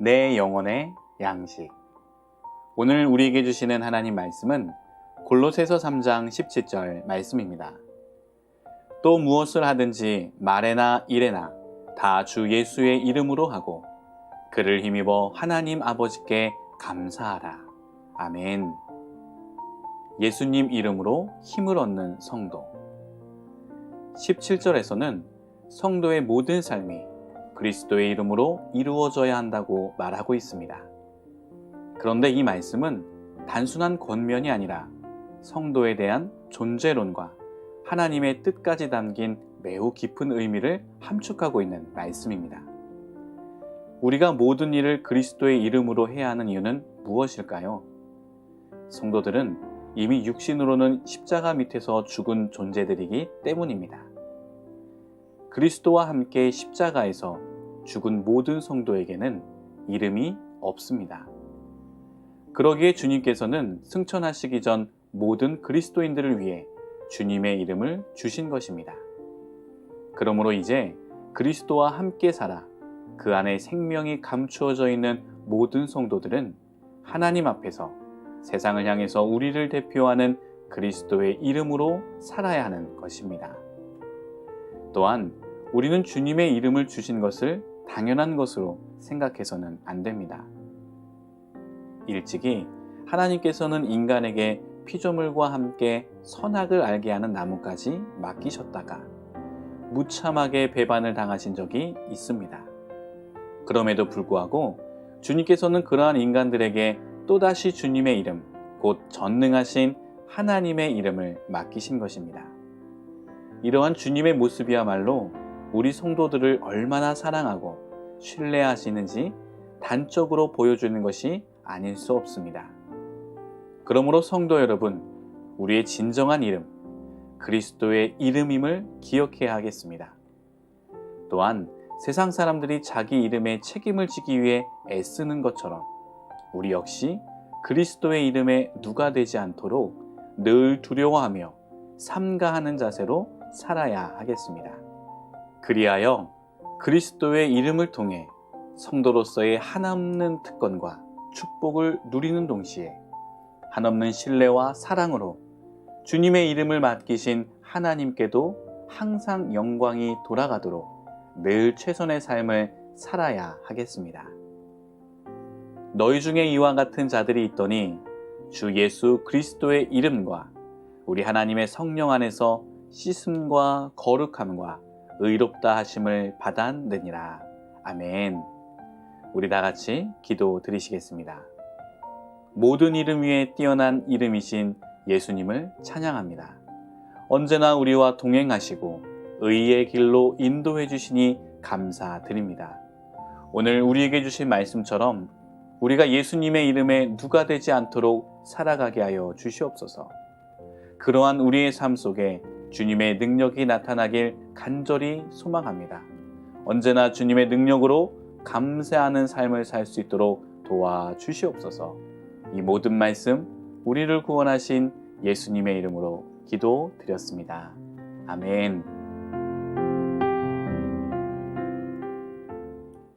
내 영혼의 양식. 오늘 우리에게 주시는 하나님 말씀은 골로새서 3장 17절 말씀입니다. 또 무엇을 하든지 말에나 일에나 다 주 예수의 이름으로 하고 그를 힘입어 하나님 아버지께 감사하라. 아멘. 예수님 이름으로 힘을 얻는 성도. 17절에서는 성도의 모든 삶이 그리스도의 이름으로 이루어져야 한다고 말하고 있습니다. 그런데 이 말씀은 단순한 권면이 아니라 성도에 대한 존재론과 하나님의 뜻까지 담긴 매우 깊은 의미를 함축하고 있는 말씀입니다. 우리가 모든 일을 그리스도의 이름으로 해야 하는 이유는 무엇일까요? 성도들은 이미 육신으로는 십자가 밑에서 죽은 존재들이기 때문입니다. 그리스도와 함께 십자가에서 죽은 모든 성도에게는 이름이 없습니다. 그러기에 주님께서는 승천하시기 전 모든 그리스도인들을 위해 주님의 이름을 주신 것입니다. 그러므로 이제 그리스도와 함께 살아 그 안에 생명이 감추어져 있는 모든 성도들은 하나님 앞에서 세상을 향해서 우리를 대표하는 그리스도의 이름으로 살아야 하는 것입니다. 또한 우리는 주님의 이름을 주신 것을 당연한 것으로 생각해서는 안 됩니다. 일찍이 하나님께서는 인간에게 피조물과 함께 선악을 알게 하는 나무까지 맡기셨다가 무참하게 배반을 당하신 적이 있습니다. 그럼에도 불구하고 주님께서는 그러한 인간들에게 또다시 주님의 이름, 곧 전능하신 하나님의 이름을 맡기신 것입니다. 이러한 주님의 모습이야말로 우리 성도들을 얼마나 사랑하고 신뢰하시는지 단적으로 보여주는 것이 아닐 수 없습니다. 그러므로 성도 여러분, 우리의 진정한 이름, 그리스도의 이름임을 기억해야 하겠습니다. 또한 세상 사람들이 자기 이름에 책임을 지기 위해 애쓰는 것처럼 우리 역시 그리스도의 이름에 누가 되지 않도록 늘 두려워하며 삼가하는 자세로 살아야 하겠습니다. 그리하여 그리스도의 이름을 통해 성도로서의 한없는 특권과 축복을 누리는 동시에 한없는 신뢰와 사랑으로 주님의 이름을 맡기신 하나님께도 항상 영광이 돌아가도록 늘 최선의 삶을 살아야 하겠습니다. 너희 중에 이와 같은 자들이 있더니 주 예수 그리스도의 이름과 우리 하나님의 성령 안에서 씻음과 거룩함과 의롭다 하심을 받았느니라. 아멘. 우리 다 같이 기도 드리시겠습니다. 모든 이름 위에 뛰어난 이름이신 예수님을 찬양합니다. 언제나 우리와 동행하시고 의의 길로 인도해 주시니 감사드립니다. 오늘 우리에게 주신 말씀처럼 우리가 예수님의 이름에 누가 되지 않도록 살아가게 하여 주시옵소서. 그러한 우리의 삶 속에 주님의 능력이 나타나길 간절히 소망합니다. 언제나 주님의 능력으로 감사하는 삶을 살 수 있도록 도와 주시옵소서. 이 모든 말씀 우리를 구원하신 예수님의 이름으로 기도 드렸습니다. 아멘.